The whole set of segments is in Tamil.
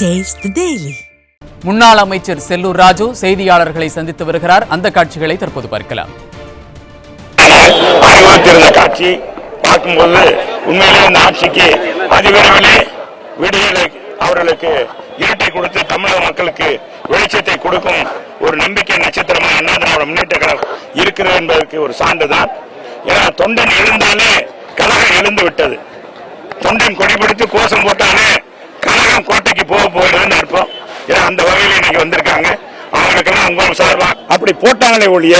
The Daily. முன்னாள் அமைச்சர் செல்லூர் ராஜு செய்தியாளர்களை சந்தித்து வருகிறார். அந்த காட்சிகளை தற்போது பார்க்கலாம். காட்சி பார்க்கும்போது உண்மையிலே இந்த ஆட்சிக்கு அதிவிரைவிலே விடுதலை அவர்களுக்கு இருட்டை கொடுத்து தமிழக மக்களுக்கு வெளிச்சத்தை கொடுக்கும் ஒரு நம்பிக்கை நட்சத்திரமாக அண்ணா திராவிட முன்னேற்ற கழகம் இருக்கிறது என்பதற்கு ஒரு சான்றுதான். ஏன்னா தொண்டன் எழுந்தாலே கழகம் எழுந்து விட்டது தொண்டன் கொடிபிடித்து கோஷம் போட்டாலே எல்லாம் கோட்டைக்கு போக போகிறதுன்னு அர்த்தம். ஏன்னா அந்த வகையில் இன்னைக்கு வந்திருக்காங்க. அவங்களுக்கெல்லாம் உங்க சார்பாக அப்படி போட்டாங்களே ஒழிய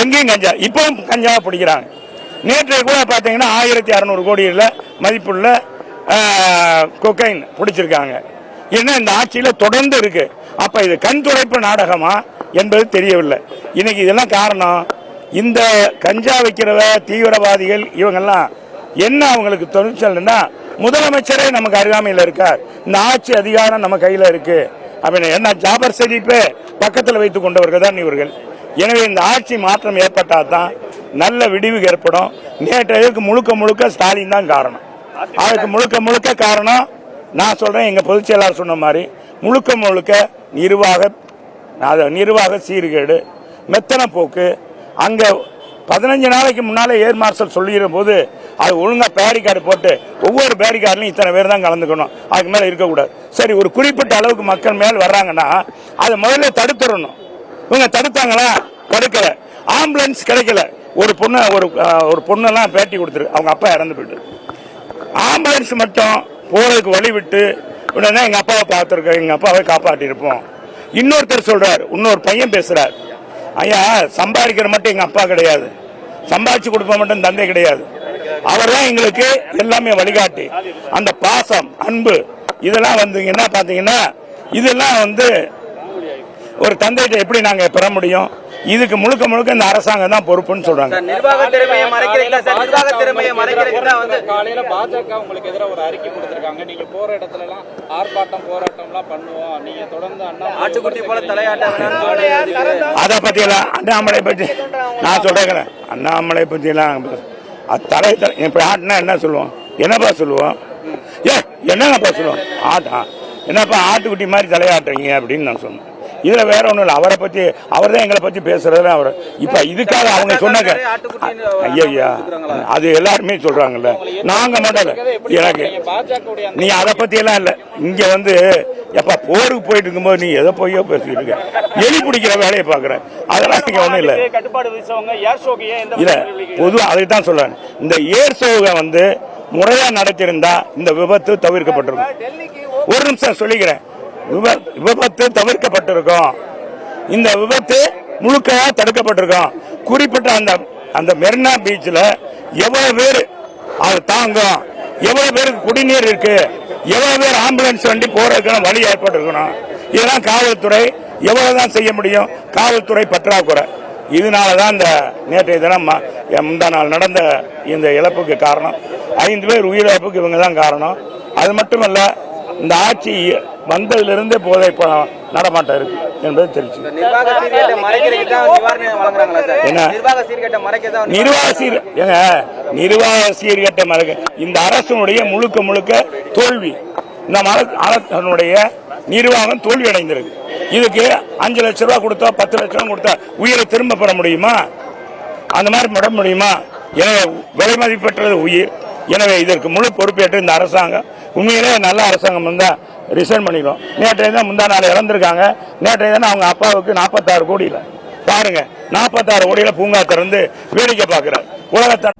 எங்கேயும் கஞ்சா இப்பவும் கஞ்சாவை பிடிக்கிறாங்க. நேற்றைய கூட பார்த்தீங்கன்னா ஆயிரத்தி அறநூறு கோடியில் மதிப்புள்ள கொக்கைன் பிடிச்சிருக்காங்க. ஏன்னா இந்த ஆட்சியில் தொடர்ந்து இருக்கு. அப்ப இது கண் துடைப்பு நாடகமா என்பது தெரியவில்லை. இன்னைக்கு இதெல்லாம் காரணம் இந்த கஞ்சா வைக்கிறவ தீவிரவாதிகள் இவங்கெல்லாம் என்ன அவங்களுக்கு தொழிற்சல்னா முதலமைச்சரே நமக்கு அருகாமையில் இருக்கார். இந்த ஆட்சி அதிகாரம் நம்ம கையில் இருக்கு. அப்படின்னு என்ன ஜாபர் ஷெரீப்பே பக்கத்தில் வைத்துக் கொண்டவர்கள் தான் இவர்கள். எனவே இந்த ஆட்சி மாற்றம் ஏற்பட்டால் தான் நல்ல விடிவு ஏற்படும். நேற்றைக்கு முழுக்க முழுக்க ஸ்டாலின் தான் காரணம். அதுக்கு முழுக்க முழுக்க காரணம் நான் சொல்றேன் எங்க பொதுச் செயலாளர் சொன்ன மாதிரி முழுக்க முழுக்க நிர்வாக நிர்வாக சீர்கேடு மெத்தன போக்கு அங்கே பதினஞ்சு நாளைக்கு முன்னாலே ஏர் மார்ஷல் சொல்லிடுற போது அது ஒழுங்கா பேரிகார்டு போட்டு ஒவ்வொரு பேரிகார்ட்லையும் இத்தனை பேர் தான் கலந்துக்கணும். அதுக்கு மேலே இருக்கக்கூடாது. சரி ஒரு குறிப்பிட்ட அளவுக்கு மக்கள் மேல் வர்றாங்கன்னா அதை முதல்ல தடுத்துடணும். இவங்க தடுத்தாங்களா? தடுக்கலை. ஆம்புலன்ஸ் கிடைக்கல. ஒரு பொண்ணு ஒரு ஒரு பொண்ணெல்லாம் பேட்டி கொடுத்துரு. அவங்க அப்பா இறந்து போயிட்டு ஆம்புலன்ஸ் மட்டும் போகிறதுக்கு வழி விட்டு உடனே எங்கள் அப்பாவை பார்த்துருக்கோம். எங்கள் அப்பாவை காப்பாற்றிருப்போம் இன்னொருத்தர் சொல்கிறார் இன்னொரு பையன் பேசுகிறார் ஐயா சம்பாதிக்கிற மட்டும் எங்க அப்பா கிடையாது. சம்பாதிச்சு கொடுப்ப மட்டும் தந்தை கிடையாது. அவர் தான் எங்களுக்கு எல்லாமே வழிகாட்டி. அந்த பாசம் அன்பு இதெல்லாம் வந்து என்ன பாத்தீங்கன்னா இதெல்லாம் வந்து ஒரு தந்தைகிட்ட எப்படி நாங்க பெற முடியும்? இதுக்கு முழுக்க முழுக்க இந்த அரசாங்கம் தான் பொறுப்புன்னு சொல்றாங்க. நிர்வாக திறமையை மறைக்கிறீங்களா சார்? நிர்வாக திறமையை மறைக்கிறதுக்கு தான் வந்து காலையில பாஜக உங்களுக்கு எதிராக ஒரு அறிக்கை கொடுத்திருக்காங்க. நீங்க போற இடத்துல எல்லாம் ஆர்ப்பாட்டம் போராட்டம் எல்லாம் பண்ணுவோம். நீங்க தொடர்ந்து அண்ணா ஆட்டுக்குட்டி போல தலையாட்ட அதை பத்தி எல்லாம் அண்ணாமலை பத்தி நான் சொல்றேன் அண்ணாமலை பத்தி எல்லாம் தலை இப்ப ஆட்டுனா என்ன சொல்லுவோம்? என்னப்பா சொல்லுவோம்? ஏ என்னங்கப்பா சொல்லுவோம்? ஆட்டா. என்னப்பா ஆட்டுக்குட்டி மாதிரி தலையாட்டுறீங்க அப்படின்னு நான் சொன்னேன். இதுல வேற ஒண்ணும் இல்லை. அவரை பத்தி அவர் தான் எங்களை பத்தி பேசுறதுல அவர். இப்ப இதுக்காக அவங்க சொன்னாங்க. ஐயா அது எல்லாருமே சொல்றாங்கல்ல. நாங்க மட்டும் எனக்கு நீ அதை பத்தி எல்லாம் இல்ல. இங்க வந்து எப்ப போருக்கு போயிட்டு இருக்கும்போது நீ எதை போயோ பேசிட்டு இருக்க. எலி பிடிக்கிற வேலையை பாக்குற அதெல்லாம் இங்க ஒண்ணும் இல்ல. இல்ல. பொதுவா அதுக்கு தான் சொல்றேன். இந்த ஏர் சோகை வந்து முறையா நடத்தியிருந்தா இந்த விபத்து தவிர்க்கப்பட்டிருக்கும். ஒரு நிமிஷம் சொல்லிக்கிறேன். விபத்து தவிர்க்கப்பட்டிருக்கும். இந்த விபத்து முழுக்க தடுக்கப்பட்டிருக்கும். குறிப்பிட்ட அந்த அந்த மெரினா பீச்சில் எவ்வளவு பேர் அது தாங்கும்? எவ்வளவு பேருக்கு குடிநீர் இருக்கு? எவ்வளவு பேர் ஆம்புலன்ஸ் வண்டி போறதுக்கான வழி ஏற்பட்டிருக்கணும்? இதெல்லாம் காவல்துறை எவ்வளவுதான் செய்ய முடியும்? காவல்துறை பற்றாக்குறை. இதனால தான் இந்த நேற்றைய தினம் ம- முந்தா நாள் நடந்த இந்த இழப்புக்கு காரணம். ஐந்து பேர் உயிரிழப்புக்கு இவங்க தான் காரணம். அது மட்டுமல்ல இந்த ஆட்சி வந்ததிலிருந்தே போதை நடமாட்டம் இருக்கு என்பது தெரிஞ்சு என்ன? நிர்வாக சீர் ஏங்க நிர்வாக சீர்கட்ட மறக்க இந்த அரசனுடைய முழுக்க முழுக்க தோல்வி இந்த அரசனுடைய நிர்வாகம் தோல்வி அடைந்திருக்கு இதுக்கு அஞ்சு லட்ச ரூபா கொடுத்தா பத்து லட்ச ரூபா கொடுத்தா உயிரை திரும்ப பெற முடியுமா? அந்த மாதிரி பெற முடியுமா? எனவே விலை மதிப்பற்றது உயிர். எனவே இதற்கு முழு பொறுப்பேற்று இந்த அரசாங்கம் உண்மையிலே நல்ல அரசாங்கம் இருந்தால் ரிசைன் பண்ணிடும் நேற்றைய தான் முந்தா நாள் இறந்துருக்காங்க. நேற்றைய தான் அவங்க அப்பாவுக்கு நாற்பத்தாறு கோடியில். பாருங்க நாற்பத்தாறு கோடியில் பூங்கா திறந்து வேடிக்கை பார்க்குறாரு. உலகத்தை